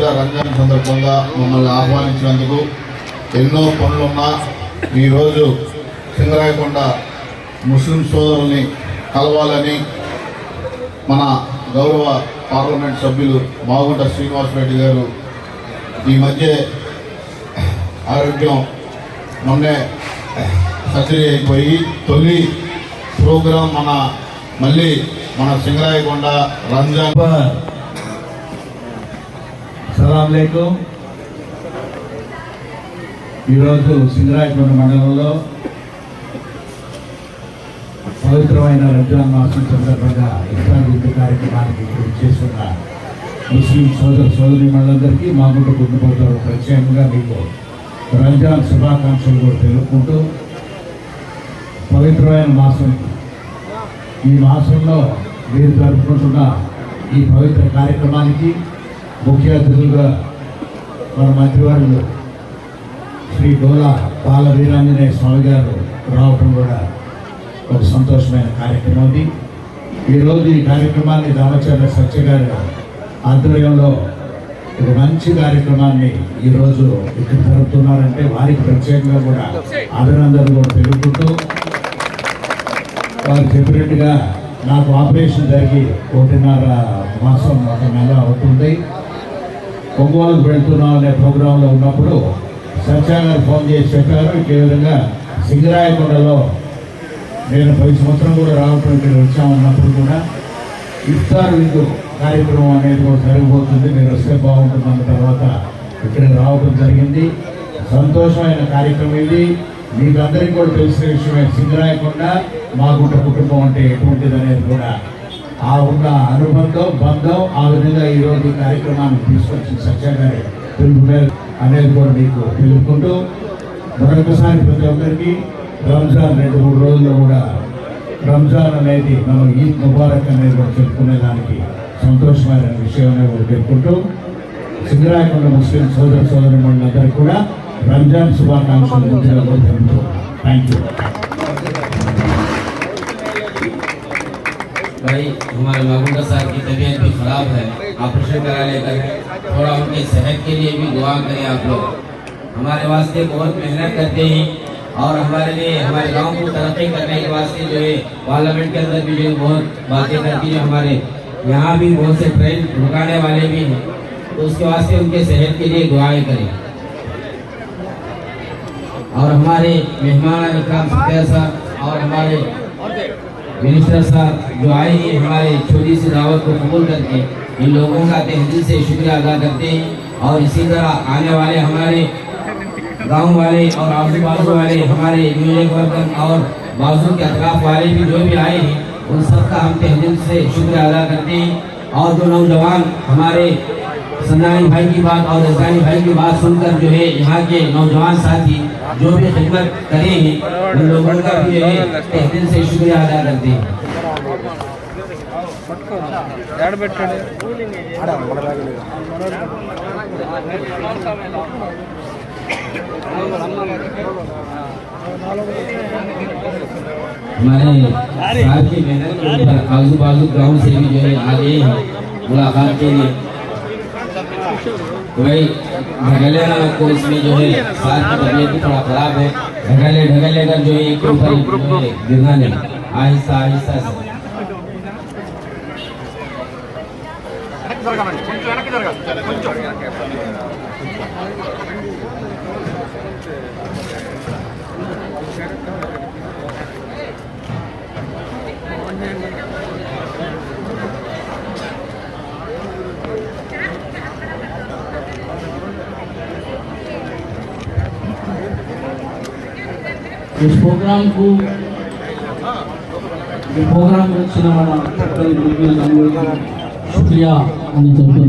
పవిత్ర రంజాన్ సందర్భంగా మమ్మల్ని ఆహ్వానించినందుకు ఎన్నో పనులున్నా ఈరోజు సింగరాయకొండ ముస్లిం సోదరుల్ని కలవాలని మన గౌరవ పార్లమెంట్ సభ్యులు మాగుంట శ్రీనివాసరెడ్డి గారు ఈ మధ్య ఆరోగ్యం మొన్నే సర్జరీ అయిపోయి తొలి ప్రోగ్రాం మన మళ్ళీ మన సింగరాయకొండ రంజాన్ సలాం ఈరోజు సింగరాయకొండ మండలంలో పవిత్రమైన రంజాన్ మాసం సందర్భంగా ఇస్లాం విందు కార్యక్రమానికి చేస్తున్న ముస్లిం సోదర సోదరి మండలందరికీ మా గుంట కుటుంబంతో ప్రత్యేకంగా మీకు రంజాన్ శుభాకాంక్షలు కూడా తెలుపుకుంటూ పవిత్రమైన మాసం ఈ మాసంలో మీరు జరుపుకుంటున్న ఈ పవిత్ర కార్యక్రమానికి ముఖ్య అతిథులుగా మన మంత్రివర్యులు శ్రీ డోలా బాల వీరాంజనేయ స్వామి గారు రావటం కూడా ఒక సంతోషమైన కార్యక్రమం ఇది. ఈరోజు ఈ కార్యక్రమాన్ని దామచర్ల సత్య గారి ఆధ్వర్యంలో ఒక మంచి కార్యక్రమాన్ని ఈరోజు ఇక్కడ జరుపుతున్నారంటే వారికి ప్రత్యేకంగా కూడా అభినందనలు కూడా తెలుపుకుంటూ వారు చెప్పినట్టుగా నాకు ఆపరేషన్ జరిగి ఒకటిన్నర మాసం ఒక నెల అవుతుంది. ఒంగోలు వెళ్తున్నాం అనే ప్రోగ్రాంలో ఉన్నప్పుడు సత్యా గారు ఫోన్ చేసి చెప్పారు. ఇక ఈ విధంగా సింగరాయకొండలో నేను పది సంవత్సరం కూడా రావటం ఇక్కడ వచ్చామన్నప్పుడు కూడా ఇఫ్తార్ విందు కార్యక్రమం అనేది కూడా జరగబోతుంది. మీరు వస్తే బాగుంటుందన్న తర్వాత ఇక్కడ రావడం జరిగింది. సంతోషమైన కార్యక్రమం ఇది. మీకు అందరికీ కూడా తెలిసిన విషయమే సింగరాయకొండ మా గుట్ట కుటుంబం అంటే ఎటువంటిది అనేది కూడా ఆ ఉన్న అనుబంధం బంధం ఆ విధంగా ఈరోజు ఈ కార్యక్రమాన్ని తీసుకొచ్చి సత్య గారి పిలుపు మేరకు అనేది కూడా మీకు తెలుపుకుంటూ మరొకసారి ప్రతి ఒక్కరికి రంజాన్ రెండు మూడు రోజుల్లో కూడా రంజాన్ అనేది మనం ఈద్ ముబారక్ అనేది కూడా చెప్పుకునే దానికి సంతోషమైన విషయం అనేది కూడా చెప్పుకుంటూ సింగరాయకొండ ముస్లిం సోదర సోదరి మండలందరికీ కూడా రంజాన్ శుభాకాంక్షలు بھائی، ہمارے محبوبہ صاحب کی طبیعت بھی خراب ہے۔ آپریشن کرا لے کر تھوڑا ان کی صحت کے لیے بھی دعا کریں آپ لوگ۔ ہمارے واسطے بہت محنت کرتے ہیں اور ہمارے لیے، ہمارے گاؤں کو ترقی کرنے کے واسطے جو ہے، پارلیمنٹ کے اندر بھی جو بہت باتیں کرتی ہیں ہمارے۔ یہاں بھی بہت سے ٹرین رکانے والے بھی ہیں۔ تو اس کے واسطے ان کے صحت کے لیے دعائیں کریں۔ اور ہمارے مہمان اکرام سطح صاحب اور ہمارے منسٹر صاحب جو آئے ہیں ہمارے چھوٹی سی دعوت کو قبول کر کے ان لوگوں کا تہذیب سے شکریہ ادا کرتے ہیں اور اسی طرح آنے والے ہمارے گاؤں والے اور آزو بازو والے ہمارے میوزک ورکر اور بازو کے اطراف والے بھی جو بھی آئے ہیں ان سب کا ہم تہذیب سے شکریہ ادا کرتے ہیں اور جو نوجوان ہمارے سمرانی بھائی کی بات اور رضانی بھائی کی بات سن کر جو ہے یہاں کے نوجوان ساتھی جو بھی خدمت کرے ہیں ان لوگوں کا بھی ہے ایک دل سے شکریہ ادا کرتے ہیں۔ ہمارے صاحب کی محنت کے اوپر آزو بازو گاؤں سے بھی جو ہے آ گئے ہیں، ملاقات کے لیے۔ بھائی ڈھگلے نا کو اس میں جو ہے سال کی طبیعت بھی تھوڑا خراب ہے۔ ڈھگلے ڈھگلے کر جو یہ گرنا آہستہ آہستہ۔ سے کنچو ہے इस प्रोग्राम को ఈ ప్రోగ్రాం వచ్చిన మన చక్కని గురువులందరికీ శుక్రియా అని చెప్తున్నాను